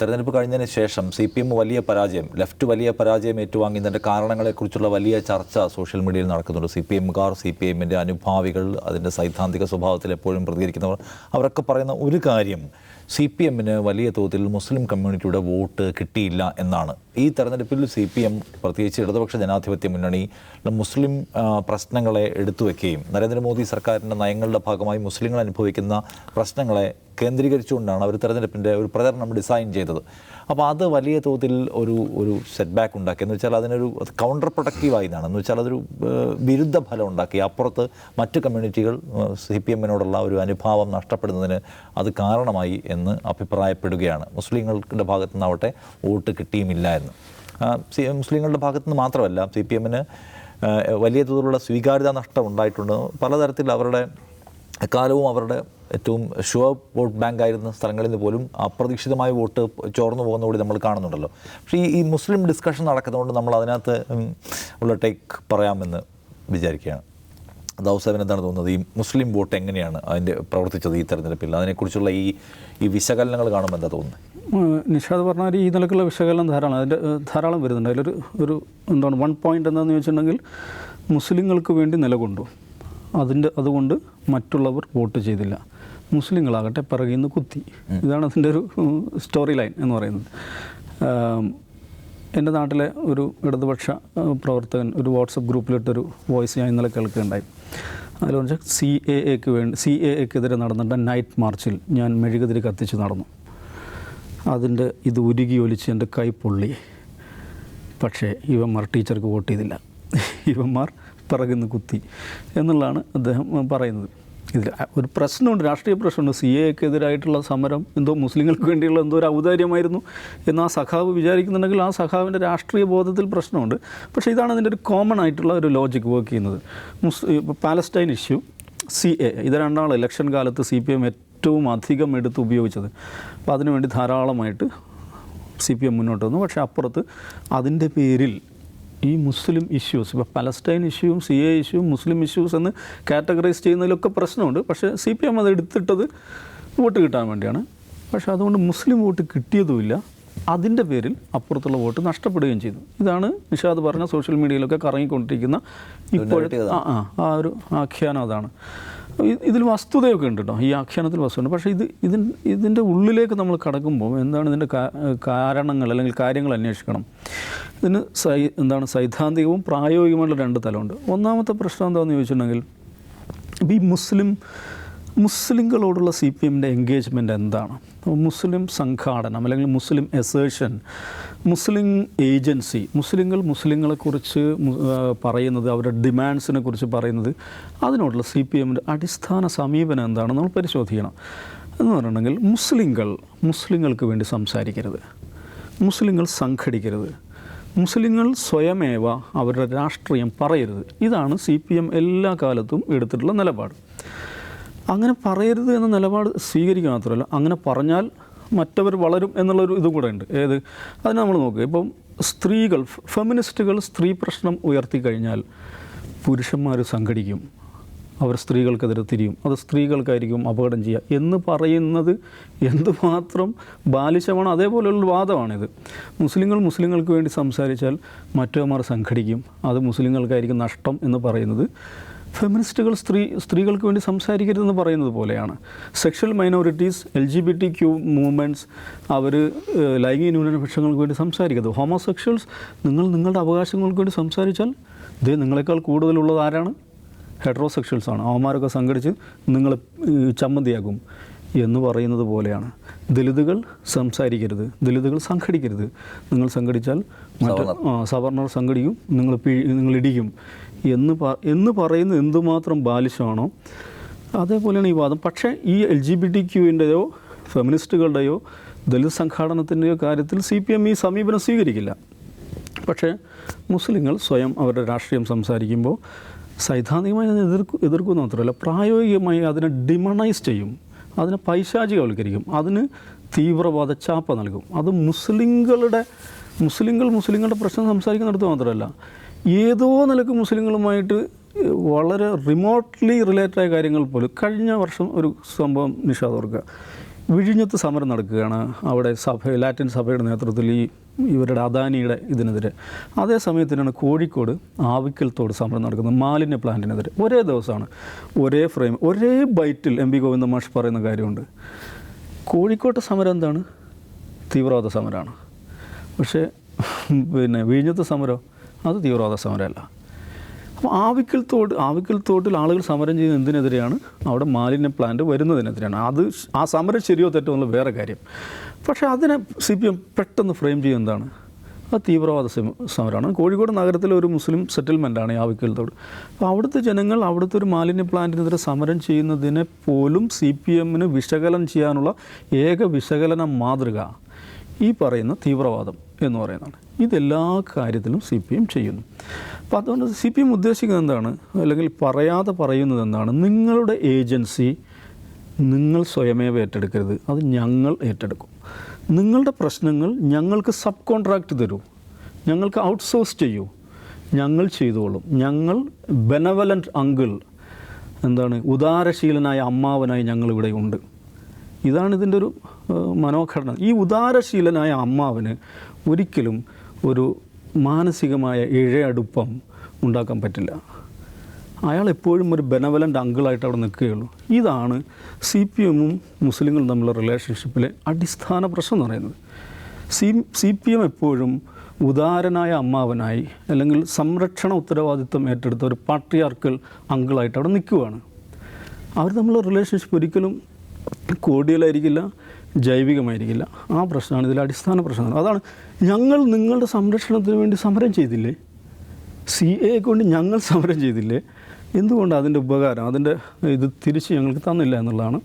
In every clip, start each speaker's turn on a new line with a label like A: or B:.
A: തെരഞ്ഞെടുപ്പ് കഴിഞ്ഞതിന് ശേഷം സി പി എം വലിയ പരാജയം ലെഫ്റ്റ് വലിയ പരാജയം ഏറ്റുവാങ്ങിയതിന്റെ കാരണങ്ങളെക്കുറിച്ചുള്ള വലിയ ചർച്ച സോഷ്യൽ മീഡിയയിൽ നടക്കുന്നുണ്ട്. സി പി എമ്മുകാർ സി പി എമ്മിന്റെ അനുഭാവികൾ അതിന്റെ സൈദ്ധാന്തിക സ്വഭാവത്തിൽ എപ്പോഴും പ്രതികരിക്കുന്നവർ അവരൊക്കെ പറയുന്ന ഒരു കാര്യം സി പി എമ്മിന് വലിയ തോതിൽ മുസ്ലിം കമ്മ്യൂണിറ്റിയുടെ വോട്ട് കിട്ടിയില്ല എന്നാണ്. ഈ തെരഞ്ഞെടുപ്പിൽ സി പി എം പ്രത്യേകിച്ച് ഇടതുപക്ഷ ജനാധിപത്യ മുന്നണി മുസ്ലിം പ്രശ്നങ്ങളെ എടുത്തു വയ്ക്കുകയും നരേന്ദ്രമോദി സർക്കാരിന്റെ നയങ്ങളുടെ ഭാഗമായി മുസ്ലിങ്ങൾ അനുഭവിക്കുന്ന പ്രശ്നങ്ങളെ കേന്ദ്രീകരിച്ചുകൊണ്ടാണ് അവർ തെരഞ്ഞെടുപ്പിന്റെ ഒരു പ്രചരണം ഡിസൈൻ ചെയ്തത്. അപ്പോൾ അത് വലിയ തോതിൽ ഒരു ഒരു സെറ്റ് ബാക്ക് ഉണ്ടാക്കി. എന്ന് വെച്ചാൽ അതിനൊരു കൗണ്ടർ പ്രൊഡക്റ്റീവായി എന്നാണ് എന്ന് വെച്ചാൽ അതൊരു വിരുദ്ധ ഫലം ഉണ്ടാക്കി. അപ്പുറത്ത് മറ്റ് കമ്മ്യൂണിറ്റികൾ സി പി എമ്മിനോടുള്ള ഒരു അനുഭാവം നഷ്ടപ്പെടുന്നതിന് അത് കാരണമായി എന്ന് അഭിപ്രായപ്പെടുകയാണ്. മുസ്ലിങ്ങളുടെ ഭാഗത്തു നിന്നാവട്ടെ വോട്ട് കിട്ടിയുമില്ല എന്ന്. മുസ്ലിങ്ങളുടെ ഭാഗത്തു നിന്ന് മാത്രമല്ല സി പി എമ്മിന് വലിയ തോതിലുള്ള സ്വീകാര്യത നഷ്ടം ഉണ്ടായിട്ടുണ്ട്. പലതരത്തിൽ അവരുടെ എക്കാലവും അവരുടെ ഏറ്റവും ഷുവർ വോട്ട് ബാങ്ക് ആയിരുന്ന സ്ഥലങ്ങളിൽ നിന്ന് പോലും അപ്രതീക്ഷിതമായ വോട്ട് ചോർന്നു പോകുന്ന കൂടി നമ്മൾ കാണുന്നുണ്ടല്ലോ. പക്ഷേ ഈ മുസ്ലിം ഡിസ്കഷൻ നടക്കുന്നതുകൊണ്ട് നമ്മൾ അതിനകത്ത് ഉള്ള ടേക്ക് പറയാമെന്ന് വിചാരിക്കുകയാണ്. ദൗസേവൻ എന്താണ് തോന്നുന്നത്? ഈ മുസ്ലിം വോട്ട് എങ്ങനെയാണ് അതിന്റെ പ്രവർത്തിച്ചത് ഈ തെരഞ്ഞെടുപ്പിൽ? അതിനെക്കുറിച്ചുള്ള ഈ ഈ വിശകലനങ്ങൾ കാണുമ്പോൾ എന്താ തോന്നുന്നത്?
B: നിഷാദ് പറഞ്ഞാൽ ഈ നിലക്കുള്ള വിശകലനം ധാരാളം. അതിന്റെ ധാരാളം വരുന്നുണ്ട്. അതിലൊരു ഒരു എന്താണ് വൺ പോയിന്റ് എന്താണെന്ന് ചോദിച്ചിട്ടുണ്ടെങ്കിൽ മുസ്ലിങ്ങൾക്ക് വേണ്ടി നിലകൊണ്ടു. അതിന്റെ അതുകൊണ്ട് മറ്റുള്ളവർ വോട്ട് ചെയ്തില്ല. മുസ്ലിങ്ങളാകട്ടെ പിറകിൽ നിന്ന് കുത്തി ഇതാണ് അതിന്റെ ഒരു സ്റ്റോറി ലൈൻ എന്ന് പറയുന്നത്. എന്റെ നാട്ടിലെ ഒരു ഇടതുപക്ഷ പ്രവർത്തകൻ ഒരു വാട്സപ്പ് ഗ്രൂപ്പിലിട്ടൊരു വോയിസ് ഞാൻ ഇന്നലെ കേൾക്കുകയുണ്ടായി. അതിൽ പറഞ്ഞാൽ സി എ എക്ക് വേണ്ടി സി എ എക്കെതിരെ നടന്നിട്ട് നൈറ്റ് മാർച്ചിൽ ഞാൻ മെഴുകുതിരി കത്തിച്ച് നടന്നു. അതിന്റെ ഇത് ഉരുകി ഒലിച്ച് എന്റെ കൈ പൊള്ളി. പക്ഷേ ഇവന്മാർ ടീച്ചർക്ക് വോട്ട് ചെയ്തില്ല. ഇവന്മാർ പിറകുന്ന് കുത്തി എന്നുള്ളതാണ് അദ്ദേഹം പറയുന്നത്. ഇതിൽ ഒരു പ്രശ്നമുണ്ട് രാഷ്ട്രീയ പ്രശ്നമുണ്ട്. സി എക്കെതിരായിട്ടുള്ള സമരം എന്തോ മുസ്ലിങ്ങൾക്ക് വേണ്ടിയുള്ള എന്തോ ഒരു ഔദാര്യമായിരുന്നു എന്ന് ആ സഖാവ് വിചാരിക്കുന്നുണ്ടെങ്കിൽ ആ സഖാവിന്റെ രാഷ്ട്രീയ ബോധത്തിൽ പ്രശ്നമുണ്ട്. പക്ഷേ ഇതാണ് അതിന്റെ ഒരു കോമൺ ആയിട്ടുള്ള ഒരു ലോജിക് വർക്ക് ചെയ്യുന്നത്. മുസ് പാലസ്റ്റൈൻ ഇഷ്യൂ സി എ ഇത് രണ്ടാൾ ഇലക്ഷൻ കാലത്ത് സി പി എം ഏറ്റവും അധികം എടുത്ത് ഉപയോഗിച്ചത്. അപ്പോൾ അതിനുവേണ്ടി ധാരാളമായിട്ട് സി പി എം മുന്നോട്ട് വന്നു. പക്ഷേ അപ്പുറത്ത് അതിന്റെ പേരിൽ ഈ മുസ്ലിം ഇഷ്യൂസ് ഇപ്പോൾ പലസ്റ്റൈൻ ഇഷ്യൂവും സി എ ഇഷ്യൂവും മുസ്ലിം ഇഷ്യൂസ് എന്ന് കാറ്റഗറൈസ് ചെയ്യുന്നതിലൊക്കെ പ്രശ്നമുണ്ട്. പക്ഷേ സി പി എം അത് എടുത്തിട്ടത് വോട്ട് കിട്ടാൻ വേണ്ടിയാണ്. പക്ഷേ അതുകൊണ്ട് മുസ്ലിം വോട്ട് കിട്ടിയതുമില്ല. അതിന്റെ പേരിൽ അപ്പുറത്തുള്ള വോട്ട് നഷ്ടപ്പെടുകയും ചെയ്തു. ഇതാണ് നിഷാദ് പറഞ്ഞ സോഷ്യൽ മീഡിയയിലൊക്കെ കറങ്ങിക്കൊണ്ടിരിക്കുന്ന ഇപ്പോഴത്തെ ആ ആ ഒരു ആഖ്യാനം അതാണ്. ഇതിൽ വസ്തുതയൊക്കെ ഉണ്ട് കേട്ടോ ഈ ആഖ്യാനത്തിൽ വസ്തുണ്ട് പക്ഷേ ഇത് ഇതിൻ ഇതിന്റെ ഉള്ളിലേക്ക് നമ്മൾ കടക്കുമ്പോൾ എന്താണ് ഇതിന്റെ കാരണങ്ങൾ അല്ലെങ്കിൽ കാര്യങ്ങൾ അന്വേഷിക്കണം. ഇതിന് സൈ എന്താണ് സൈദ്ധാന്തികവും പ്രായോഗികമായിട്ടുള്ള രണ്ട് തലമുണ്ട്. ഒന്നാമത്തെ പ്രശ്നം എന്താണെന്ന് ചോദിച്ചിട്ടുണ്ടെങ്കിൽ ഈ മുസ്ലിം മുസ്ലിങ്ങളോടുള്ള സി പി എമ്മിന്റെ എൻഗേജ്മെന്റ് എന്താണ്? മുസ്ലിം സംഘാടനം അല്ലെങ്കിൽ മുസ്ലിം എസേഷൻ മുസ്ലിം ഏജൻസി മുസ്ലിങ്ങൾ മുസ്ലിങ്ങളെക്കുറിച്ച് പറയുന്നത് അവരുടെ ഡിമാൻഡ്സിനെ കുറിച്ച് പറയുന്നത് അതിനോടുള്ള സി പി എമ്മിന്റെ അടിസ്ഥാന സമീപനം എന്താണെന്ന് നമ്മൾ പരിശോധിക്കണം. എന്ന് പറഞ്ഞിട്ടുണ്ടെങ്കിൽ മുസ്ലിങ്ങൾ മുസ്ലിങ്ങൾക്ക് വേണ്ടി സംസാരിക്കരുത്. മുസ്ലിങ്ങൾ സംഘടിക്കരുത്. മുസ്ലിങ്ങൾ സ്വയമേവ അവരുടെ രാഷ്ട്രീയം പറയരുത്. ഇതാണ് സി പി എം എല്ലാ കാലത്തും എടുത്തിട്ടുള്ള നിലപാട്. അങ്ങനെ പറയരുത് എന്ന നിലപാട് സ്വീകരിക്കുക മാത്രമല്ല അങ്ങനെ പറഞ്ഞാൽ മറ്റവർ വളരും എന്നുള്ളൊരു ഇതും കൂടെ ഉണ്ട്. ഏത്? അതിന് നമ്മൾ നോക്കുക ഇപ്പം സ്ത്രീകൾ ഫെമിനിസ്റ്റുകൾ സ്ത്രീ പ്രശ്നം ഉയർത്തി കഴിഞ്ഞാൽ പുരുഷന്മാർ സംഘടിക്കും. അവർ സ്ത്രീകൾക്കെതിരെ തിരിയും. അത് സ്ത്രീകൾക്കായിരിക്കും അപകടം ചെയ്യുക എന്ന് പറയുന്നത് എന്തുമാത്രം ബാലിശമാണ്. അതേപോലെയുള്ള വാദമാണിത്. മുസ്ലിങ്ങൾ മുസ്ലിങ്ങൾക്ക് വേണ്ടി സംസാരിച്ചാൽ മറ്റവന്മാർ സംഘടിക്കും. അത് മുസ്ലിങ്ങൾക്കായിരിക്കും നഷ്ടം എന്ന് പറയുന്നത്. ഫെമിനിസ്റ്റുകൾ സ്ത്രീ സ്ത്രീകൾക്ക് വേണ്ടി സംസാരിക്കരുതെന്ന് പറയുന്നത് പോലെയാണ്. Sexual minorities L G B T Q movements അവർ ലൈംഗിക ന്യൂനപക്ഷങ്ങൾക്ക് വേണ്ടി സംസാരിക്കരുത്. ഹോമോസെക്ഷൽസ് നിങ്ങൾ നിങ്ങളുടെ അവകാശങ്ങൾക്ക് വേണ്ടി സംസാരിച്ചാൽ ഇത് നിങ്ങളെക്കാൾ കൂടുതലുള്ളത് ആരാണ്? ഹെട്രോസെക്ഷൽസ് ആണ്. അവന്മാരൊക്കെ സംഘടിച്ച് നിങ്ങൾ ചമ്മന്തിയാകും എന്ന് പറയുന്നത് പോലെയാണ്. ദലിതുകൾ സംസാരിക്കരുത്. ദലിതുകൾ സംഘടിക്കരുത്. നിങ്ങൾ സംഘടിച്ചാൽ മറ്റ് സവർണർ. സംഘടിക്കും. നിങ്ങൾ പിഴി നിങ്ങൾ ഇടിക്കും. എന്ന് എന്ന് പറയുന്നത് എന്തുമാത്രം ബാലിശമാണോ അതേപോലെയാണ് ഈ വാദം. പക്ഷേ ഈ എൽ ജി ബി ടി ക്യൂവിന്റെയോ ഫെമിനിസ്റ്റുകളുടെയോ ദലിത് സംഘാടനത്തിന്റെയോ കാര്യത്തിൽ സി പി എം ഈ സമീപനം സ്വീകരിക്കില്ല. പക്ഷേ മുസ്ലിങ്ങൾ സ്വയം അവരുടെ രാഷ്ട്രീയം സംസാരിക്കുമ്പോൾ സൈദ്ധാന്തികമായി അതിനെ എതിർക്കു എതിർക്കുമെന്ന് മാത്രമല്ല പ്രായോഗികമായി അതിനെ ഡിമണൈസ് ചെയ്യും. അതിനെ പൈശാചികവൽക്കരിക്കും. അതിന് തീവ്രവാദ ചാപ്പ നൽകും. അത് മുസ്ലിങ്ങളുടെ മുസ്ലിങ്ങൾ മുസ്ലിങ്ങളുടെ പ്രശ്നം സംസാരിക്കുന്നിടത്ത് മാത്രമല്ല ഏതോ നിലയ്ക്ക് മുസ്ലിങ്ങളുമായിട്ട് വളരെ റിമോട്ട്ലി റിലേറ്റഡ് ആയ കാര്യങ്ങൾ പോലും കഴിഞ്ഞ വർഷം ഒരു സംഭവം നിഷാദ് ഓർക്കുക. വിഴിഞ്ഞത്ത് സമരം നടക്കുകയാണ്. അവിടെ സഭ ലാറ്റിൻ സഭയുടെ നേതൃത്വത്തിൽ ഈ ഇവരുടെ അദാനിയുടെ ഇതിനെതിരെ. അതേ സമയത്തിനാണ് കോഴിക്കോട് ആവിക്കൽത്തോട് സമരം നടക്കുന്നത് മാലിന്യ പ്ലാന്റിനെതിരെ. ഒരേ ദിവസമാണ് ഒരേ ഫ്രെയിം ഒരേ ബൈറ്റിൽ എം പി ഗോവിന്ദ മാഷ് പറയുന്ന കാര്യമുണ്ട്. കോഴിക്കോട്ടെ സമരം എന്താണ്? തീവ്രവാദ സമരമാണ്. പക്ഷേ പിന്നെ വിഴിഞ്ഞത്ത് സമരം അത് തീവ്രവാദ സമരമല്ല. അപ്പോൾ ആവിക്കൽ തോട് ആവിക്കൽ തോട്ടിൽ ആളുകൾ സമരം ചെയ്യുന്നത് എന്തിനെതിരെയാണ്? അവിടെ മാലിന്യ പ്ലാന്റ് വരുന്നതിനെതിരെയാണ്. അത് ആ സമരം ശരിയോ തെറ്റോ എന്നുള്ള വേറെ കാര്യം. പക്ഷേ അതിനെ സി പി എം പെട്ടെന്ന് ഫ്രെയിം ചെയ്യും എന്താണ്? അത് തീവ്രവാദ സമരമാണ്. കോഴിക്കോട് നഗരത്തിലെ ഒരു മുസ്ലിം സെറ്റിൽമെന്റാണ് ഈ ആവിക്കൽ തോട്. അപ്പോൾ അവിടുത്തെ ജനങ്ങൾ അവിടുത്തെ ഒരു മാലിന്യ പ്ലാന്റിനെതിരെ സമരം ചെയ്യുന്നതിനെ പോലും സി പി എമ്മിന് വിശകലനം ചെയ്യാനുള്ള ഏക വിശകലന മാതൃക ഈ പറയുന്ന തീവ്രവാദം എന്ന് പറയുന്നതാണ്. ഇതെല്ലാ കാര്യത്തിലും സി പി എം ചെയ്യുന്നു. അപ്പോൾ അതുകൊണ്ട് സി പി എം ഉദ്ദേശിക്കുന്നത് എന്താണ്? അല്ലെങ്കിൽ പറയാതെ പറയുന്നത് എന്താണ്? നിങ്ങളുടെ ഏജൻസി നിങ്ങൾ സ്വയമേവ ഏറ്റെടുക്കരുത്. അത് ഞങ്ങൾ ഏറ്റെടുക്കും. നിങ്ങളുടെ പ്രശ്നങ്ങൾ ഞങ്ങൾക്ക് സബ് കോൺട്രാക്റ്റ് തരൂ. ഞങ്ങൾക്ക് ഔട്ട്സോഴ്സ് ചെയ്യൂ. ഞങ്ങൾ ചെയ്തോളും. ഞങ്ങൾ ബെനവലന്റ് അങ്കിൾ എന്താണ് ഉദാരശീലനായ അമ്മാവനായി ഞങ്ങളിവിടെ ഉണ്ട്. ഇതാണ് ഇതിന്റെ ഒരു മനോഘടന. ഈ ഉദാരശീലനായ അമ്മാവന് ഒരിക്കലും ഒരു മാനസികമായ ഇഴയടുപ്പം ഉണ്ടാക്കാൻ പറ്റില്ല. അയാൾ എപ്പോഴും ഒരു ബെനവലന്റ് അങ്കിളായിട്ട് അവിടെ നിൽക്കുകയുള്ളൂ. ഇതാണ് സി പി എമ്മും മുസ്ലിങ്ങളും തമ്മിലുള്ള റിലേഷൻഷിപ്പിലെ അടിസ്ഥാന പ്രശ്നം എന്ന് പറയുന്നത്. സി സി പി എം എപ്പോഴും ഉദാരനായ അമ്മാവനായി അല്ലെങ്കിൽ സംരക്ഷണ ഉത്തരവാദിത്വം ഏറ്റെടുത്ത ഒരു പാട്രിയാർക്കൽ അങ്കിളായിട്ട് അവിടെ നിൽക്കുകയാണ്. അവർ തമ്മിലുള്ള റിലേഷൻഷിപ്പ് ഒരിക്കലും കോടിയലായിരിക്കില്ല ജൈവികമായിരിക്കില്ല. ആ പ്രശ്നമാണ് ഇതിലെ അടിസ്ഥാന പ്രശ്നമാണ്. അതാണ് ഞങ്ങൾ നിങ്ങളുടെ സംരക്ഷണത്തിന് വേണ്ടി സമരം ചെയ്തില്ലേ? സി എ കൊണ്ട് ഞങ്ങൾ സമരം ചെയ്തില്ലേ? എന്തുകൊണ്ട് അതിന്റെ ഉപകാരം അതിന്റെ ഇത് തിരിച്ച് ഞങ്ങൾക്ക് തന്നില്ല എന്നുള്ളതാണ്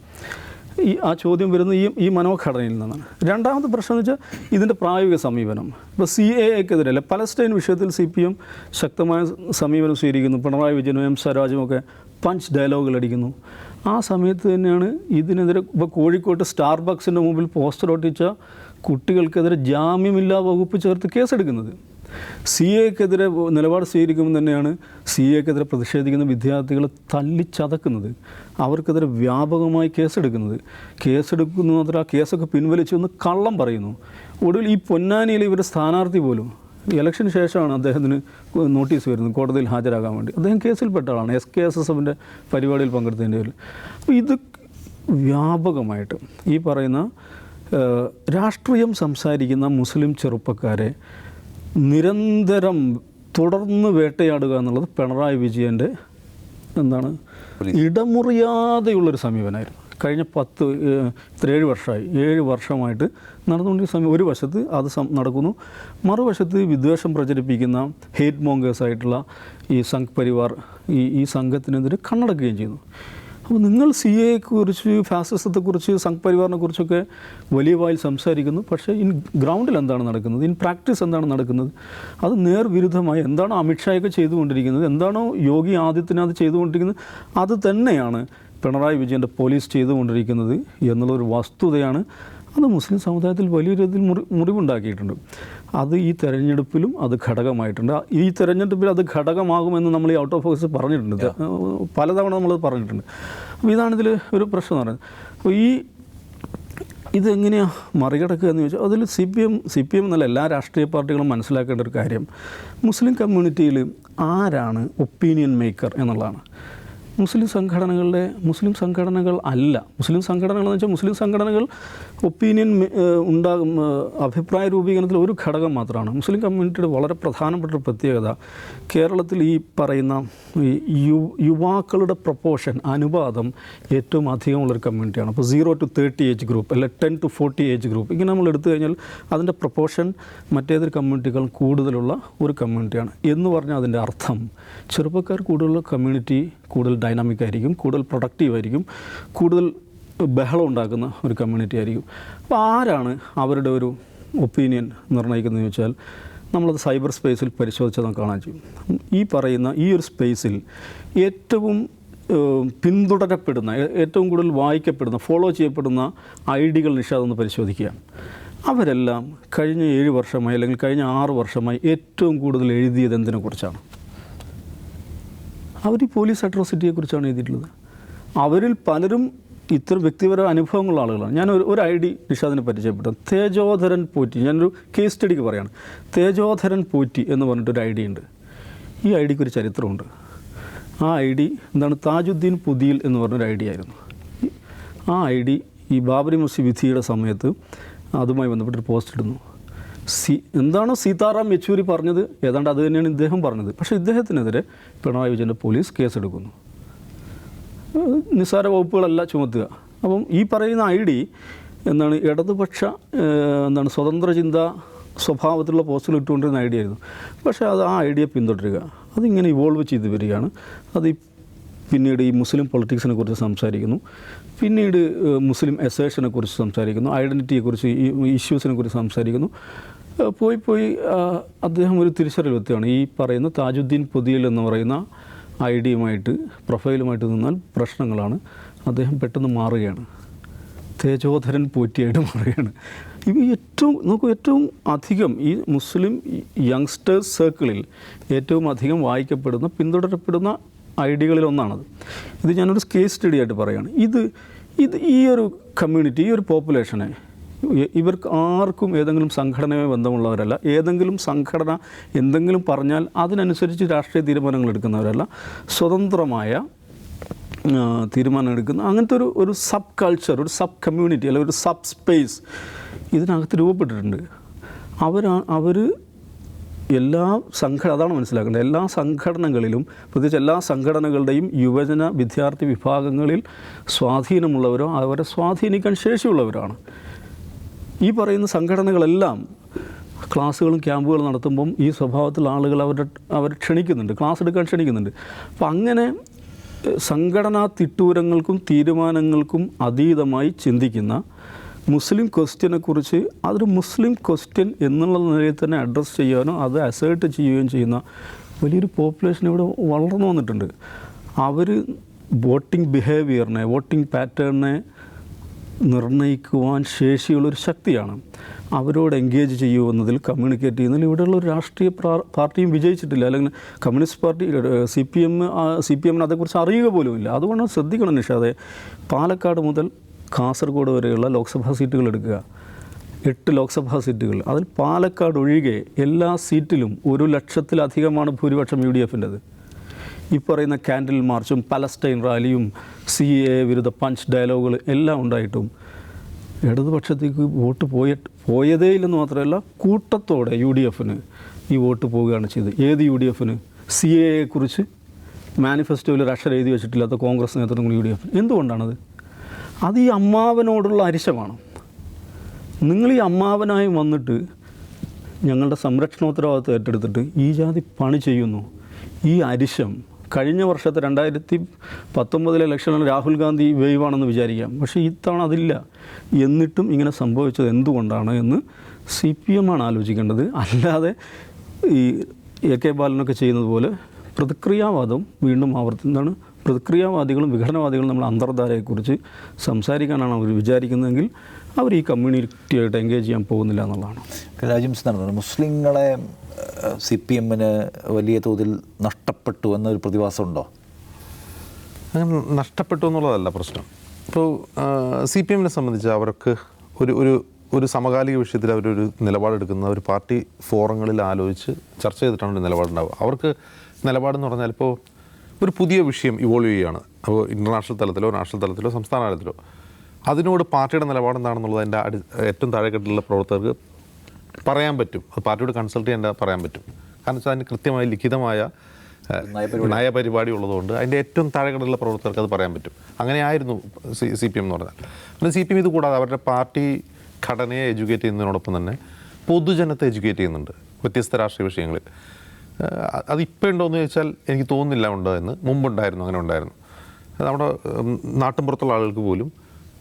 B: ഈ ആ ചോദ്യം വരുന്നത് ഈ ഈ മനോഘടനയിൽ നിന്നാണ്. രണ്ടാമത്തെ പ്രശ്നം എന്ന് വെച്ചാൽ ഇതിന്റെ പ്രായോഗിക സമീപനം. ഇപ്പോൾ സി എ എക്കെതിരെ അല്ലെ പലസ്തീൻ വിഷയത്തിൽ സി പി എം ശക്തമായ സമീപനം സ്വീകരിക്കുന്നു. പിണറായി വിജയനും എം സ്വരാജും ഒക്കെ പഞ്ച് ഡയലോഗുകൾ അടിക്കുന്നു. ആ സമയത്ത് തന്നെയാണ് ഇതിനെതിരെ ഇപ്പോൾ കോഴിക്കോട്ട് സ്റ്റാർബക്സിന്റെ മുമ്പിൽ പോസ്റ്റർ ഒട്ടിച്ച കുട്ടികൾക്കെതിരെ ജാമ്യമില്ലാ വകുപ്പ് ചേർത്ത് കേസെടുക്കുന്നത്. സി എക്കെതിരെ നിലപാട് സ്വീകരിക്കുമ്പോൾ തന്നെയാണ് സി എക്കെതിരെ പ്രതിഷേധിക്കുന്ന വിദ്യാർത്ഥികളെ തല്ലിച്ചതക്കുന്നത്. അവർക്കെതിരെ വ്യാപകമായി കേസെടുക്കുന്നത്. കേസെടുക്കുന്നു മാത്രം ആ കേസൊക്കെ പിൻവലിച്ചു എന്ന് കള്ളം പറയുന്നു. ഒടുവിൽ ഈ പൊന്നാനിയിലെ ഇവരുടെ സ്ഥാനാർത്ഥി പോലും ഇലക്ഷന് ശേഷമാണ് അദ്ദേഹത്തിന് നോട്ടീസ് വരുന്നത് കോടതിയിൽ ഹാജരാകാൻ വേണ്ടി. അദ്ദേഹം കേസിൽപ്പെട്ട ആളാണ് എസ് കെ എസ് എസ് എഫിന്റെ പരിപാടിയിൽ പങ്കെടുത്തതിന്റെ പേരിൽ. അപ്പോൾ ഇത് വ്യാപകമായിട്ട് ഈ പറയുന്ന രാഷ്ട്രീയം സംസാരിക്കുന്ന മുസ്ലിം ചെറുപ്പക്കാരെ നിരന്തരം തുടർന്ന് വേട്ടയാടുക എന്നുള്ളത് പിണറായി വിജയന്റെ എന്താണ് ഇടമുറിയാതെയുള്ളൊരു സമീപനമായിരുന്നു. കഴിഞ്ഞ പത്ത് ഏഴ് വർഷമായി. ഏഴ് വർഷമായിട്ട് നടന്നുകൊണ്ടിരിക്കുന്ന സമയം ഒരു വശത്ത് അത് നടക്കുന്നു. മറുവശത്ത് വിദ്വേഷം പ്രചരിപ്പിക്കുന്ന ഹേറ്റ് മോങ്കേഴ്സ് ആയിട്ടുള്ള ഈ സംഘ് പരിവാർ ഈ ഈ സംഘത്തിനെതിരെ കണ്ണടക്കുകയും ചെയ്യുന്നു. അപ്പോൾ നിങ്ങൾ സി എയെക്കുറിച്ച് ഫാസിസത്തെക്കുറിച്ച് സംഘ് പരിവാറിനെ കുറിച്ചൊക്കെ വലിയ വായിൽ സംസാരിക്കുന്നു. പക്ഷേ ഇൻ ഗ്രൗണ്ടിൽ എന്താണ് നടക്കുന്നത്? ഇൻ പ്രാക്ടീസ് എന്താണ് നടക്കുന്നത്? അത് നേർവിരുദ്ധമായി എന്താണോ അമിത്ഷായൊക്കെ ചെയ്തുകൊണ്ടിരിക്കുന്നത്? എന്താണോ യോഗി ആദിത്യനാഥ് ചെയ്തുകൊണ്ടിരിക്കുന്നത്? അത് തന്നെയാണ് പിണറായി വിജയന്റെ പോലീസ് ചെയ്തുകൊണ്ടിരിക്കുന്നത് എന്നുള്ളൊരു വസ്തുതയാണ് അത് മുസ്ലിം സമുദായത്തിൽ വലിയ രീതിയിൽ മുറി മുറിവുണ്ടാക്കിയിട്ടുണ്ട്. അത് ഈ തെരഞ്ഞെടുപ്പിലും അത് ഘടകമായിട്ടുണ്ട്. ഈ തെരഞ്ഞെടുപ്പിൽ അത് ഘടകമാകുമെന്ന് നമ്മൾ ഈ ഔട്ട് ഓഫ് ഫോക്കസ് പറഞ്ഞിട്ടുണ്ട്. പലതവണ നമ്മളത് പറഞ്ഞിട്ടുണ്ട്. അപ്പോൾ ഇതാണ് ഇതിൽ ഒരു പ്രശ്നം എന്ന് പറയുന്നത്. അപ്പോൾ ഈ ഇതെങ്ങനെയാണ് മറികടക്കുക എന്ന് ചോദിച്ചാൽ അതിൽ C P M C P M എന്നല്ല എല്ലാ രാഷ്ട്രീയ പാർട്ടികളും മനസ്സിലാക്കേണ്ട ഒരു കാര്യം. മുസ്ലിം കമ്മ്യൂണിറ്റിയിൽ ആരാണ് ഒപ്പീനിയൻ മേക്കർ എന്നുള്ളതാണ്. മുസ്ലിം സംഘടനകളുടെ മുസ്ലിം സംഘടനകൾ അല്ല. മുസ്ലിം സംഘടനകൾ എന്ന് വെച്ചാൽ മുസ്ലിം സംഘടനകൾ ഒപ്പീനിയൻ ഉണ്ടാകും അഭിപ്രായ രൂപീകരണത്തിൽ ഒരു ഘടകം മാത്രമാണ്. മുസ്ലിം കമ്മ്യൂണിറ്റിയുടെ വളരെ പ്രധാനപ്പെട്ട ഒരു പ്രത്യേകത കേരളത്തിൽ ഈ പറയുന്ന യു യുവാക്കളുടെ പ്രപ്പോർഷൻ അനുപാതം ഏറ്റവും അധികമുള്ളൊരു കമ്മ്യൂണിറ്റിയാണ്. അപ്പോൾ zero to thirty age group അല്ലെ ten to forty age group ഇങ്ങനെ നമ്മൾ എടുത്തു കഴിഞ്ഞാൽ അതിന്റെ പ്രപ്പോർഷൻ മറ്റേതൊരു കമ്മ്യൂണിറ്റികൾ കൂടുതലുള്ള ഒരു കമ്മ്യൂണിറ്റിയാണ്. എന്ന് പറഞ്ഞാൽ അതിന്റെ അർത്ഥം ചെറുപ്പക്കാർ കൂടുതലുള്ള കമ്മ്യൂണിറ്റി കൂടുതൽ ഡൈനാമിക് ആയിരിക്കും കൂടുതൽ പ്രൊഡക്റ്റീവ് ആയിരിക്കും കൂടുതൽ ബഹളം ഉണ്ടാക്കുന്ന ഒരു കമ്മ്യൂണിറ്റി ആയിരിക്കും. അപ്പോൾ ആരാണ് അവരുടെ ഒരു ഒപ്പീനിയൻ നിർണയിക്കുന്നതെന്ന് വെച്ചാൽ നമ്മളത് സൈബർ സ്പേസിൽ പരിശോധിച്ചാൽ നമുക്ക് കാണാൻ ചെയ്യും ഈ പറയുന്ന ഈ ഒരു സ്പേസിൽ ഏറ്റവും പിന്തുടരപ്പെടുന്ന ഏറ്റവും കൂടുതൽ വായിക്കപ്പെടുന്ന ഫോളോ ചെയ്യപ്പെടുന്ന ഐഡികൾ ഡികൾ നിഷാദൊന്ന് പരിശോധിക്കുക. അവരെല്ലാം കഴിഞ്ഞ ഏഴ് വർഷമായി അല്ലെങ്കിൽ കഴിഞ്ഞ ആറ് വർഷമായി ഏറ്റവും കൂടുതൽ എഴുതിയത് എന്തിനെക്കുറിച്ചാണ്? അവർ ഈ പോലീസ് അട്രോസിറ്റിയെക്കുറിച്ചാണ് എഴുതിയിട്ടുള്ളത്. അവരിൽ പലരും ഇത്ര വ്യക്തിപര അനുഭവങ്ങളുള്ള ആളുകളാണ്. ഞാൻ ഒരു ഒരു ഐ ഡി നിഷാദിനെ പരിചയപ്പെട്ടു തേജോധരൻ പോറ്റി. ഞാനൊരു കേസ് സ്റ്റഡിക്ക് പറയാണ്. തേജോധരൻ പോറ്റി എന്ന് പറഞ്ഞിട്ടൊരു ഐ ഡി ഉണ്ട്. ഈ ഐ ഡിക്ക് ഒരു ചരിത്രമുണ്ട്. ആ ഐ ഡി എന്താണ് താജുദ്ദീൻ പുതിയിൽ എന്ന് പറഞ്ഞൊരു ഐ ഡി ആയിരുന്നു. ആ ഐ ഡി ഈ ബാബരി മസ്ജിദ് വിധിയുടെ സമയത്ത് അതുമായി ബന്ധപ്പെട്ടൊരു പോസ്റ്റ് ഇടുന്നു. സി എന്താണോ സീതാറാം യെച്ചൂരി പറഞ്ഞത്? ഏതാണ്ട് അത് തന്നെയാണ് ഇദ്ദേഹം പറഞ്ഞത്. പക്ഷേ ഇദ്ദേഹത്തിനെതിരെ പിണറായി വിജയന്റെ പോലീസ് കേസെടുക്കുന്നു. നിസ്സാര വകുപ്പുകളല്ല ചുമത്തുക. അപ്പം ഈ പറയുന്ന ഐ ഡി എന്താണ് ഇടതുപക്ഷ എന്താണ് സ്വതന്ത്ര ചിന്ത സ്വഭാവത്തിലുള്ള പോസ്റ്റുകൾ ഇട്ടുകൊണ്ടിരുന്ന ഐഡിയ ആയിരുന്നു. പക്ഷേ അത് ആ ഐഡിയ പിന്തുടരുക. അതിങ്ങനെ ഇവോൾവ് ചെയ്ത് വരികയാണ്. അത് പിന്നീട് ഈ മുസ്ലിം പൊളിറ്റിക്സിനെ കുറിച്ച് സംസാരിക്കുന്നു. പിന്നീട് മുസ്ലിം എസേഷനെ കുറിച്ച് സംസാരിക്കുന്നു. ഐഡന്റിറ്റിയെക്കുറിച്ച് ഈ ഇഷ്യൂസിനെ കുറിച്ച് സംസാരിക്കുന്നു. പോയി പോയി അദ്ദേഹം ഒരു തിരിച്ചറിവ് എത്തുകയാണ്. ഈ പറയുന്ന താജുദ്ദീൻ പുതിയൽ എന്ന് പറയുന്ന ഐ ഡിയുമായിട്ട് പ്രൊഫൈലുമായിട്ട് നിന്നാൽ പ്രശ്നങ്ങളാണ്. അദ്ദേഹം പെട്ടെന്ന് മാറുകയാണ്. തേജോധരൻ പോറ്റിയായിട്ട് മാറുകയാണ്. ഇവ ഏറ്റവും നോക്കൂ ഏറ്റവും അധികം ഈ മുസ്ലിം യങ്സ്റ്റേഴ്സ് സർക്കിളിൽ ഏറ്റവും അധികം വായിക്കപ്പെടുന്ന പിന്തുടരപ്പെടുന്ന ഐഡിയകളിൽ ഒന്നാണത് ഇത് ഞാനൊരു കേസ് സ്റ്റഡി ആയിട്ട് പറയുകയാണ് ഇത് ഇത് ഈ ഒരു കമ്മ്യൂണിറ്റി ഈ ഒരു പോപ്പുലേഷനെ ഇവർക്ക് ആർക്കും ഏതെങ്കിലും സംഘടനയുമായി ബന്ധമുള്ളവരല്ല. ഏതെങ്കിലും സംഘടന എന്തെങ്കിലും പറഞ്ഞാൽ അതിനനുസരിച്ച് രാഷ്ട്രീയ തീരുമാനങ്ങൾ എടുക്കുന്നവരല്ല. സ്വതന്ത്രമായ തീരുമാനമെടുക്കുന്ന അങ്ങനത്തെ ഒരു ഒരു സബ് കൾച്ചർ ഒരു സബ് കമ്മ്യൂണിറ്റി അല്ലെങ്കിൽ ഒരു സബ് സ്പേസ് ഇതിനകത്ത് രൂപപ്പെട്ടിട്ടുണ്ട്. അവർ അവർ എല്ലാ സംഘ അതാണ് മനസ്സിലാക്കേണ്ടത്. എല്ലാ സംഘടനകളിലും പ്രത്യേകിച്ച് എല്ലാ സംഘടനകളുടെയും യുവജന വിദ്യാർത്ഥി വിഭാഗങ്ങളിൽ സ്വാധീനമുള്ളവരോ അവരെ സ്വാധീനിക്കാൻ ശേഷിയുള്ളവരാണ്. ഈ പറയുന്ന സംഘടനകളെല്ലാം ക്ലാസ്സുകളും ക്യാമ്പുകളും നടത്തുമ്പം ഈ സ്വഭാവത്തിൽ ആളുകൾ അവരുടെ അവരെ ക്ഷണിക്കുന്നുണ്ട് ക്ലാസ് എടുക്കാൻ ക്ഷണിക്കുന്നുണ്ട്. അപ്പം അങ്ങനെ സംഘടനാ തിട്ടൂരങ്ങൾക്കും തീരുമാനങ്ങൾക്കും അതീതമായി ചിന്തിക്കുന്ന മുസ്ലിം ക്വസ്റ്റ്യനെ കുറിച്ച് അതൊരു മുസ്ലിം ക്വസ്റ്റ്യൻ എന്നുള്ള നിലയിൽ തന്നെ അഡ്രസ്സ് ചെയ്യാനോ അത് അസേർട്ട് ചെയ്യുകയും ചെയ്യുന്ന വലിയൊരു പോപ്പുലേഷൻ ഇവിടെ വളർന്നു വന്നിട്ടുണ്ട്. അവർ വോട്ടിംഗ് ബിഹേവിയറിനെ വോട്ടിംഗ് പാറ്റേണിനെ നിർണയിക്കുവാൻ ശേഷിയുള്ളൊരു ശക്തിയാണ്. അവരോട് എൻഗേജ് ചെയ്യുമെന്നതിൽ കമ്മ്യൂണിക്കേറ്റ് ചെയ്യുന്നതിൽ ഇവിടെയുള്ള ഒരു രാഷ്ട്രീയ പാർട്ടിയും വിജയിച്ചിട്ടില്ല. അല്ലെങ്കിൽ communist party C P M C P എമ്മിന് അതേക്കുറിച്ച് അറിയുക പോലുമില്ല. അതുകൊണ്ട് ശ്രദ്ധിക്കണം നിഷാദെ. പാലക്കാട് മുതൽ കാസർഗോഡ് വരെയുള്ള ലോക്സഭാ സീറ്റുകൾ എടുക്കുക. എട്ട് ലോക്സഭാ സീറ്റുകൾ. അതിൽ പാലക്കാട് ഒഴികെ എല്ലാ സീറ്റിലും ഒരു ലക്ഷത്തിലധികമാണ് ഭൂരിപക്ഷം യു ഡി എഫിന്റെത് ഈ പറയുന്ന ക്യാൻഡിൽ മാർച്ചും പലസ്റ്റൈൻ റാലിയും സി എ വിരുദ്ധ പഞ്ച് ഡയലോഗുകൾ എല്ലാം ഉണ്ടായിട്ടും ഇടതുപക്ഷത്തേക്ക് വോട്ട് പോയ പോയതേ ഇല്ലെന്ന് മാത്രമല്ല കൂട്ടത്തോടെ യു ഡി എഫിന് ഈ വോട്ട് പോവുകയാണ് ചെയ്തത്. ഏത് യു ഡി എഫിന് സി എയെക്കുറിച്ച് മാനിഫെസ്റ്റോയിൽ ഒരു അക്ഷരം എഴുതി വെച്ചിട്ടില്ലാത്ത കോൺഗ്രസ് നേതൃത്വങ്ങൾ യു ഡി എഫിന് എന്തുകൊണ്ടാണത്? അത് ഈ അമ്മാവനോടുള്ള അരിശമാണ്. നിങ്ങൾ ഈ അമ്മാവനായി വന്നിട്ട് ഞങ്ങളുടെ സംരക്ഷണോത്തരവാദിത്വം ഏറ്റെടുത്തിട്ട് ഈ ജാതി പണി ചെയ്യുന്നു. ഈ അരിശം കഴിഞ്ഞ വർഷത്തെ രണ്ടായിരത്തി പത്തൊമ്പതിലെ ഇലക്ഷനിൽ രാഹുൽ ഗാന്ധി വേവാണെന്ന് വിചാരിക്കാം. പക്ഷേ ഇത്തവണ അതില്ല. എന്നിട്ടും ഇങ്ങനെ സംഭവിച്ചത് എന്തുകൊണ്ടാണ് എന്ന് സി പി എം ആണ് ആലോചിക്കേണ്ടത്. അല്ലാതെ ഈ എ കെ ബാലനൊക്കെ ചെയ്യുന്നത് പോലെ പ്രതിക്രിയാവാദം വീണ്ടും ആവർത്തി എന്താണ് പ്രതിക്രിയാവാദികളും വിഘടനവാദികളും നമ്മൾ അന്തർധാരയെക്കുറിച്ച് സംസാരിക്കാനാണ് അവർ വിചാരിക്കുന്നതെങ്കിൽ അവർ ഈ കമ്മ്യൂണിറ്റിയായിട്ട് എൻഗേജ് ചെയ്യാൻ പോകുന്നില്ല എന്നുള്ളതാണ്.
A: രാജ്യം നടന്നത് മുസ്ലിങ്ങളെ സി പി എമ്മിന് വലിയ തോതിൽ നഷ്ടപ്പെട്ടു എന്നൊരു പ്രതിഭാസമുണ്ടോ?
C: അങ്ങനെ നഷ്ടപ്പെട്ടു എന്നുള്ളതല്ല പ്രശ്നം. ഇപ്പോൾ സി പി എമ്മിനെ സംബന്ധിച്ച് അവർക്ക് ഒരു ഒരു ഒരു സമകാലിക വിഷയത്തിൽ അവരൊരു നിലപാടെടുക്കുന്ന ഒരു പാർട്ടി ഫോറങ്ങളിൽ ആലോചിച്ച് ചർച്ച ചെയ്തിട്ടാണ് ഒരു നിലപാടുണ്ടാവുക. അവർക്ക് നിലപാടെന്ന് പറഞ്ഞാൽ ഇപ്പോൾ ഒരു പുതിയ വിഷയം ഇവോൾവ് ചെയ്യുകയാണ്. അപ്പോൾ ഇന്റർനാഷണൽ തലത്തിലോ നാഷണൽ തലത്തിലോ സംസ്ഥാന തലത്തിലോ. അതിനോട് പാർട്ടിയുടെ നിലപാട് എന്താണെന്നുള്ളത് എന്റെ അടി ഏറ്റവും താഴെക്കെട്ടിലുള്ള പ്രവർത്തകർക്ക് പറയാൻ പറ്റും. അത് പാർട്ടിയോട് കൺസൾട്ട് ചെയ്യേണ്ട പറയാൻ പറ്റും. കാരണം വെച്ചാൽ അതിന് കൃത്യമായ ലിഖിതമായ നയപരിപാടി. ഉള്ളതുകൊണ്ട് അതിന്റെ ഏറ്റവും താഴെക്കടലുള്ള പ്രവർത്തകർക്ക് അത് പറയാൻ പറ്റും. അങ്ങനെയായിരുന്നു സി സി പി എം എന്ന് പറഞ്ഞാൽ. പിന്നെ സി പി എം ഇത് കൂടാതെ അവരുടെ പാർട്ടി ഘടനയെ എഡ്യൂക്കേറ്റ് ചെയ്യുന്നതിനോടൊപ്പം തന്നെ പൊതുജനത്തെ എഡ്യൂക്കേറ്റ് ചെയ്യുന്നുണ്ട് വ്യത്യസ്ത രാഷ്ട്രീയ വിഷയങ്ങളിൽ. ഏഹ്, അത് ഇപ്പോൾ ഉണ്ടോ എന്ന് ചോദിച്ചാൽ എനിക്ക് തോന്നുന്നില്ല ഉണ്ടോ എന്ന്. മുമ്പുണ്ടായിരുന്നു അങ്ങനെ ഉണ്ടായിരുന്നു. നമ്മുടെ നാട്ടിൻ നാട്ടിൻപുറത്തുള്ള ആളുകൾക്ക് പോലും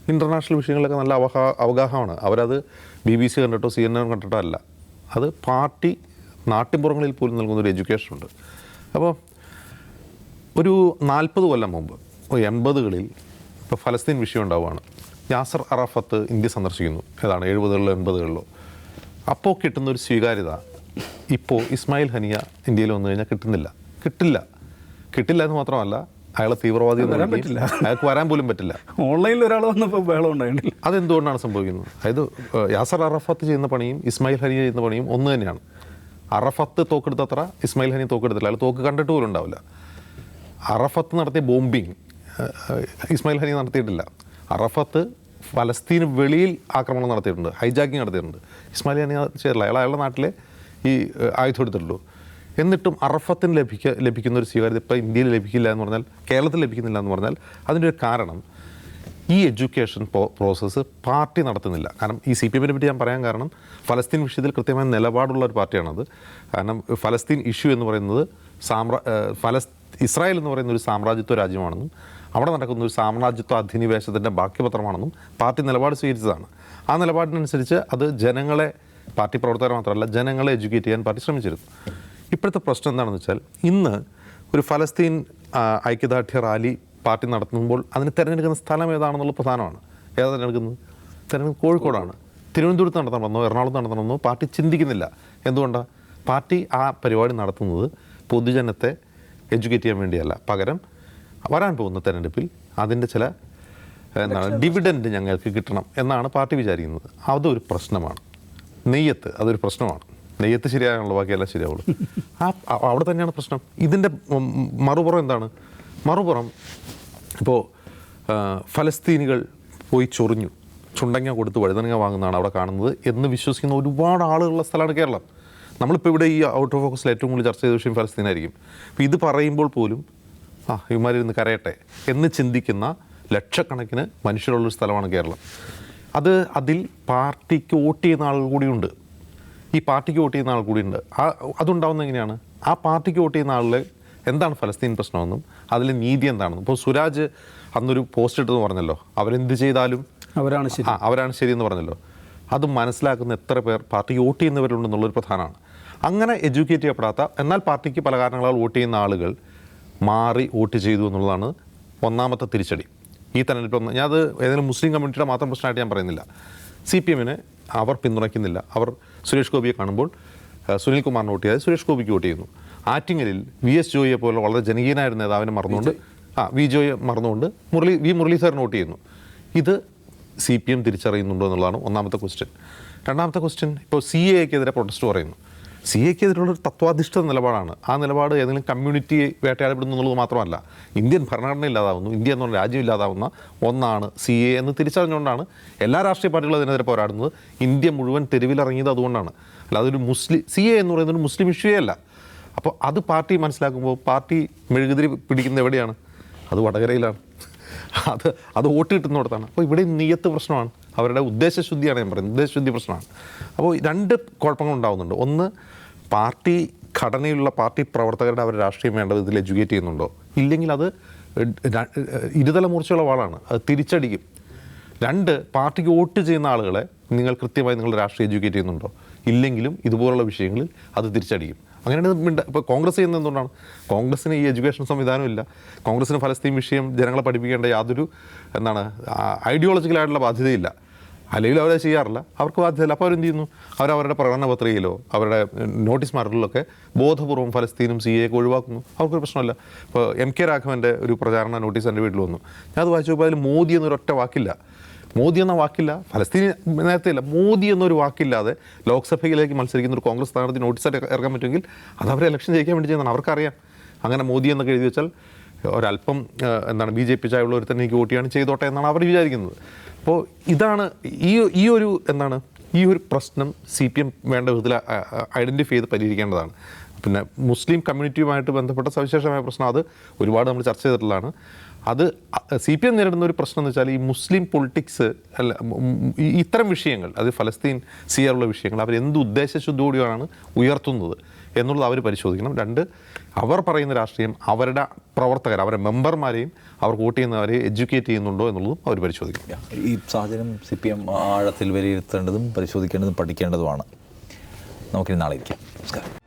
C: ഇന്റർനാഷണൽ വിഷയങ്ങളിലൊക്കെ നല്ല അവഹാ അവഗാഹമാണ്. അവരത് ബി ബി സി കണ്ടിട്ടോ സി എൻ എൻ കണ്ടിട്ടോ അല്ല. അത് പാർട്ടി നാട്ടിൻപുറങ്ങളിൽ പോലും നൽകുന്നൊരു എഡ്യൂക്കേഷൻ ഉണ്ട് അപ്പോൾ ഒരു നാൽപ്പത് കൊല്ലം മുമ്പ് എൺപതുകളിൽ ഇപ്പോൾ ഫലസ്തീൻ വിഷയം ഉണ്ടാവുകയാണ്. യാസർ അറാഫത്ത് ഇന്ത്യ സന്ദർശിക്കുന്നു. ഏതാണ് എഴുപതുകളിലോ എൺപതുകളിലോ. അപ്പോൾ കിട്ടുന്ന ഒരു സ്വീകാര്യത ഇപ്പോൾ ഇസ്മായിൽ ഹനിയ ഇന്ത്യയിൽ വന്നു കഴിഞ്ഞാൽ കിട്ടുന്നില്ല. കിട്ടില്ല. കിട്ടില്ല എന്ന് മാത്രമല്ല അയാളെ തീവ്രവാദി എന്ന് പറ്റില്ല. അയാൾക്ക് വരാൻ പോലും പറ്റില്ല.
B: ഓൺലൈനിൽ ഒരാൾ വന്നപ്പോൾ ബഹളം ഉണ്ടായിട്ടില്ല
C: അതെന്തുകൊണ്ടാണ് സംഭവിക്കുന്നത്? അതായത് യാസർ അറഫത്ത് ചെയ്യുന്ന പണിയും ഇസ്മായിൽ ഹനിയ ചെയ്യുന്ന പണിയും ഒന്ന് തന്നെയാണ്. അറഫത്ത് തോക്കെടുത്തത്ര ഇസ്മായിൽ ഹനി തോക്കെടുത്തില്ല. അയാൾ തോക്ക് കണ്ടിട്ട് പോലും ഉണ്ടാവില്ല. അറഫത്ത് നടത്തിയ ബോംബിങ് ഇസ്മായിൽ ഹനി നടത്തിയിട്ടില്ല. അറഫത്ത് ഫലസ്തീന് വെളിയിൽ ആക്രമണം നടത്തിയിട്ടുണ്ട് ഹൈജാക്കിങ് നടത്തിയിട്ടുണ്ട്. ഇസ്മായിൽ ഹനി ചെയ്തിട്ടില്ല അയാൾ അയാളുടെ നാട്ടിലെ ഈ ആയുധം എടുത്തിട്ടുള്ളൂ. എന്നിട്ടും അറഫത്തിന് ലഭിക്ക ലഭിക്കുന്ന ഒരു സ്വീകാര്യത ഇപ്പോൾ ഇന്ത്യയിൽ ലഭിക്കില്ല എന്ന് പറഞ്ഞാൽ കേരളത്തിൽ ലഭിക്കുന്നില്ല എന്ന് പറഞ്ഞാൽ അതിന്റെ ഒരു കാരണം ഈ എഡ്യൂക്കേഷൻ പ്രോസസ്സ് പാർട്ടി നടത്തുന്നില്ല. കാരണം ഈ സി പി എമ്മിനെ പറ്റി ഞാൻ പറയാൻ കാരണം ഫലസ്തീൻ വിഷയത്തിൽ കൃത്യമായ നിലപാടുള്ള ഒരു പാർട്ടിയാണത്. കാരണം ഫലസ്തീൻ ഇഷ്യൂ എന്ന് പറയുന്നത് സാമ്രാ ഫലസ് ഇസ്രായേൽ എന്ന് പറയുന്ന ഒരു സാമ്രാജ്യത്വ രാജ്യമാണെന്നും അവിടെ നടക്കുന്ന ഒരു സാമ്രാജ്യത്വ അധിനിവേശത്തിന്റെ ബാക്കിപത്രമാണെന്നും പാർട്ടി നിലപാട് സ്വീകരിച്ചതാണ്. ആ നിലപാടിനനുസരിച്ച് അത് ജനങ്ങളെ പാർട്ടി പ്രവർത്തകർ മാത്രമല്ല ജനങ്ങളെ എഡ്യൂക്കേറ്റ് ചെയ്യാൻ പാർട്ടി ശ്രമിച്ചിരുന്നു. ഇപ്പോഴത്തെ പ്രശ്നം എന്താണെന്ന് വെച്ചാൽ ഇന്ന് ഒരു ഫലസ്തീൻ ഐക്യദാർഢ്യ റാലി പാർട്ടി നടത്തുമ്പോൾ അതിന് തിരഞ്ഞെടുക്കുന്ന സ്ഥലം ഏതാണെന്നുള്ള പ്രധാനമാണ്. ഏതാ തിരഞ്ഞെടുക്കുന്നത്? തിരഞ്ഞെടുപ്പ് കോഴിക്കോടാണ്. തിരുവനന്തപുരത്ത് നടത്തണമെന്നോ എറണാകുളത്ത് നടത്തണമെന്നോ പാർട്ടി ചിന്തിക്കുന്നില്ല. എന്തുകൊണ്ടാണ് പാർട്ടി ആ പരിപാടി നടത്തുന്നത് പൊതുജനത്തെ എഡ്യൂക്കേറ്റ് ചെയ്യാൻ വേണ്ടിയല്ല. പകരം വരാൻ പോകുന്ന തെരഞ്ഞെടുപ്പിൽ അതിന്റെ ചില എന്താണ് ഡിവിഡൻഡ് ഞങ്ങൾക്ക് കിട്ടണം എന്നാണ് പാർട്ടി വിചാരിക്കുന്നത്. അതൊരു പ്രശ്നമാണ്. നെയ്യത്ത് അതൊരു പ്രശ്നമാണ്. നെയ്യത്ത് ശരിയാകാനുള്ള ബാക്കിയെല്ലാം ശരിയാവുള്ളൂ. ആ അവിടെ തന്നെയാണ് പ്രശ്നം. ഇതിന്റെ മറുപുറം എന്താണ്? മറുപുറം ഇപ്പോൾ ഫലസ്തീനികൾ പോയി ചൊറിഞ്ഞു. ചുണ്ടങ്ങ കൊടുത്ത് വഴുതനങ്ങ വാങ്ങുന്നതാണ് അവിടെ കാണുന്നത് എന്ന് വിശ്വസിക്കുന്ന ഒരുപാട് ആളുകളുള്ള സ്ഥലമാണ് കേരളം. നമ്മളിപ്പോൾ ഇവിടെ ഈ ഔട്ട് ഓഫ് ഫോക്കസിൽ ഏറ്റവും കൂടുതൽ ചർച്ച ചെയ്ത വിഷയം ഫലസ്തീനായിരിക്കും. അപ്പോൾ ഇത് പറയുമ്പോൾ പോലും ആ ഇവന്മാരിന്ന് കരയട്ടെ എന്ന് ചിന്തിക്കുന്ന ലക്ഷക്കണക്കിന് മനുഷ്യരുള്ളൊരു സ്ഥലമാണ് കേരളം. അത് അതിൽ പാർട്ടിക്ക് വോട്ട് ചെയ്യുന്ന ആളുകൾ കൂടിയുണ്ട്. ഈ പാർട്ടിക്ക് വോട്ട് ചെയ്യുന്ന ആൾ കൂടിയുണ്ട്. ആ അതുണ്ടാവുന്നത് എങ്ങനെയാണ്? ആ പാർട്ടിക്ക് വോട്ട് ചെയ്യുന്ന ആളിൽ എന്താണ് ഫലസ്തീൻ പ്രശ്നമെന്നും അതിലെ നീതി എന്താണെന്നും. ഇപ്പോൾ സുരാജ് അന്നൊരു പോസ്റ്റ് ഇട്ടെന്ന് പറഞ്ഞല്ലോ. അവരെന്ത് ചെയ്താലും
B: അവരാണ് ശരി.
C: ആ അവരാണ് ശരിയെന്ന് പറഞ്ഞല്ലോ. അത് മനസ്സിലാക്കുന്ന എത്ര പേർ പാർട്ടിക്ക് വോട്ട് ചെയ്യുന്നവരുണ്ടെന്നുള്ളൊരു പ്രധാനമാണ്. അങ്ങനെ എഡ്യൂക്കേറ്റ് ചെയ്യപ്പെടാത്ത എന്നാൽ പാർട്ടിക്ക് പല കാരണങ്ങളാൽ വോട്ട് ചെയ്യുന്ന ആളുകൾ മാറി വോട്ട് ചെയ്തു എന്നുള്ളതാണ് ഒന്നാമത്തെ തിരിച്ചടി. ഈ തെരഞ്ഞെടുപ്പ് അത് ഏതെങ്കിലും മുസ്ലിം കമ്മ്യൂണിറ്റിയുടെ മാത്രം പ്രശ്നമായിട്ട് ഞാൻ പറയുന്നില്ല. സി പി എമ്മിന് അവർ പിന്തുണയ്ക്കുന്നില്ല. അവർ സുരേഷ് ഗോപിയെ കാണുമ്പോൾ സുനിൽ കുമാറിന് വോട്ട് ചെയ്യാതെ സുരേഷ് ഗോപിക്ക് വോട്ട് ചെയ്യുന്നു. ആറ്റിങ്ങലിൽ വി എസ് ജോയിയെ പോലെ വളരെ ജനകീയനായ നേതാവിനെ മറന്നുകൊണ്ട് ആ വി ജോയെ മറന്നുകൊണ്ട് മുരളി വി മുരളീധരൻ വോട്ട് ചെയ്യുന്നു. ഇത് സി പി എം തിരിച്ചറിയുന്നുണ്ടോ എന്നുള്ളതാണ് ഒന്നാമത്തെ ക്വസ്റ്റ്യൻ രണ്ടാമത്തെ ക്വസ്റ്റ്യൻ ഇപ്പോൾ സി എക്കെതിരെ പ്രൊട്ടസ്റ്റ് പറയുന്നു. സി എക്ക് ഒരു തത്വാധിഷ്ഠിത നിലപാടാണ്. ആ നിലപാട് ഏതെങ്കിലും കമ്മ്യൂണിറ്റി വേട്ടയാടപ്പെടുന്നു എന്നുള്ളത് മാത്രമല്ല ഇന്ത്യൻ ഭരണഘടന ഇല്ലാതാവുന്നു ഇന്ത്യ എന്നുള്ള രാജ്യം ഇല്ലാതാവുന്ന ഒന്നാണ് സി എ എന്ന് തിരിച്ചറിഞ്ഞുകൊണ്ടാണ് എല്ലാ രാഷ്ട്രീയ പാർട്ടികളും അതിനെതിരെ പോരാടുന്നത്. ഇന്ത്യ മുഴുവൻ തെരുവിലിറങ്ങിയത് അതുകൊണ്ടാണ്. അല്ലാതെ ഒരു മുസ്ലിം സി എ എന്ന് പറയുന്നത് ഒരു മുസ്ലിം ഇഷ്യൂ അല്ല. അപ്പോൾ അത് പാർട്ടി മനസ്സിലാക്കുമ്പോൾ പാർട്ടി മെഴുകുതിരി പിടിക്കുന്നത് എവിടെയാണ്? അത് വടകരയിലാണ്. അത് അത് വോട്ട് കിട്ടുന്നിടത്താണ്. അപ്പോൾ ഇവിടെ നീയത്ത് പ്രശ്നമാണ്. അവരുടെ ഉദ്ദേശശുദ്ധിയാണ് ഞാൻ പറയുന്നത്. ഉദ്ദേശശുദ്ധി പ്രശ്നമാണ്. അപ്പോൾ രണ്ട് കുഴപ്പങ്ങൾ ഉണ്ടാകുന്നുണ്ട് ഒന്ന് പാർട്ടി ഘടനയുള്ള പാർട്ടി പ്രവർത്തകരുടെ അവരുടെ രാഷ്ട്രീയം വേണ്ട വിധത്തിൽ എഡ്യൂക്കേറ്റ് ചെയ്യുന്നുണ്ടോ? ഇല്ലെങ്കിൽ അത് ഇരുതല മൂർച്ചയുള്ള വാളാണ് അത് തിരിച്ചടിക്കും. രണ്ട് പാർട്ടിക്ക് വോട്ട് ചെയ്യുന്ന ആളുകളെ നിങ്ങൾ കൃത്യമായി നിങ്ങൾ രാഷ്ട്രീയം എഡ്യൂക്കേറ്റ് ചെയ്യുന്നുണ്ടോ? ഇല്ലെങ്കിലും ഇതുപോലുള്ള വിഷയങ്ങളിൽ അത് തിരിച്ചടിക്കും. അങ്ങനെയാണ് ഇപ്പോൾ കോൺഗ്രസ് ചെയ്യുന്നത് എന്തുകൊണ്ടാണ്? കോൺഗ്രസ്സിന് ഈ എഡ്യൂക്കേഷൻ സംവിധാനം ഇല്ല. കോൺഗ്രസ്സിന് ഫലസ്തീൻ വിഷയം ജനങ്ങളെ പഠിപ്പിക്കേണ്ട യാതൊരു എന്താണ് ഐഡിയോളജിക്കലായിട്ടുള്ള ബാധ്യതയില്ല. അല്ലെങ്കിൽ അവരത് ചെയ്യാറില്ല. അവർക്ക് ബാധ്യതയില്ല. അപ്പോൾ അവരെന്ത് ചെയ്യുന്നു? അവരവരുടെ പ്രകടന പത്രികയിലോ അവരുടെ നോട്ടീസ് മാറിലൊക്കെ ബോധപൂർവം ഫലസ്തീനും സി എ ഒക്കെ ഒഴിവാക്കുന്നു. അവർക്കൊരു പ്രശ്നമല്ല. ഇപ്പോൾ എം കെ രാഘവന്റെ ഒരു പ്രചാരണ നോട്ടീസ് എന്റെ വീട്ടിൽ വന്നു. ഞാൻ അത് വായിച്ചപ്പോൾ അതിൽ മോദി എന്നൊരൊറ്റ വാക്കില്ല. മോദി എന്ന വാക്കില്ല. ഫലസ്തീൻ നേരത്തെ ഇല്ല. മോദി എന്നൊരു വാക്കില്ലാതെ ലോക്സഭയിലേക്ക് മത്സരിക്കുന്ന ഒരു കോൺഗ്രസ് സ്ഥാനാർത്ഥി നോട്ടീസ് ഇറക്കാൻ പറ്റുമെങ്കിൽ അത് അവരെ ഇലക്ഷൻ ജയിക്കാൻ വേണ്ടി ചെയ്യുന്നതാണ്. അവർക്കറിയാം. അങ്ങനെ മോദി എന്നൊക്കെ എഴുതി വെച്ചാൽ ഒരല്പം എന്താണ് ബി ജെ പി ചായുള്ള ഒരു തന്നെ എനിക്ക് വോട്ട് ചെയ്യാണ് ചെയ്തോട്ടെ എന്നാണ് അവർ വിചാരിക്കുന്നത്. അപ്പോൾ ഇതാണ് ഈ ഈ ഒരു എന്താണ് ഈ ഒരു പ്രശ്നം സി പി എം വേണ്ട വിധത്തിൽ ഐഡന്റിഫൈ ചെയ്ത് പരിഹരിക്കേണ്ടതാണ്. പിന്നെ മുസ്ലിം കമ്മ്യൂണിറ്റിയുമായിട്ട് ബന്ധപ്പെട്ട സവിശേഷമായ പ്രശ്നം അത് ഒരുപാട് നമ്മൾ ചർച്ച ചെയ്തിട്ടുള്ളതാണ്. അത് സി പി എം നേരിടുന്ന ഒരു പ്രശ്നം എന്ന് വെച്ചാൽ ഈ മുസ്ലിം പൊളിറ്റിക്സ് അല്ല ഇത്തരം വിഷയങ്ങൾ അത് ഫലസ്തീൻ സിയറുള്ള വിഷയങ്ങൾ അവർ എന്ത് ഉദ്ദേശശുദ്ധിയോടെയാണ് ഉയർത്തുന്നത് എന്നുള്ളത് അവർ പരിശോധിക്കണം. രണ്ട് അവർ പറയുന്ന രാഷ്ട്രീയം അവരുടെ പ്രവർത്തകർ അവരുടെ മെമ്പർമാരെയും അവർ വോട്ട് ചെയ്യുന്നവരെ എഡ്യൂക്കേറ്റ് ചെയ്യുന്നുണ്ടോ എന്നുള്ളതും അവർ പരിശോധിക്കും.
A: ഈ സാഹചര്യം സി പി എം ആഴത്തിൽ വിലയിരുത്തേണ്ടതും പരിശോധിക്കേണ്ടതും പഠിക്കേണ്ടതുമാണ്. നമുക്കിനി നാളെ ഇരിക്കാം. നമസ്കാരം.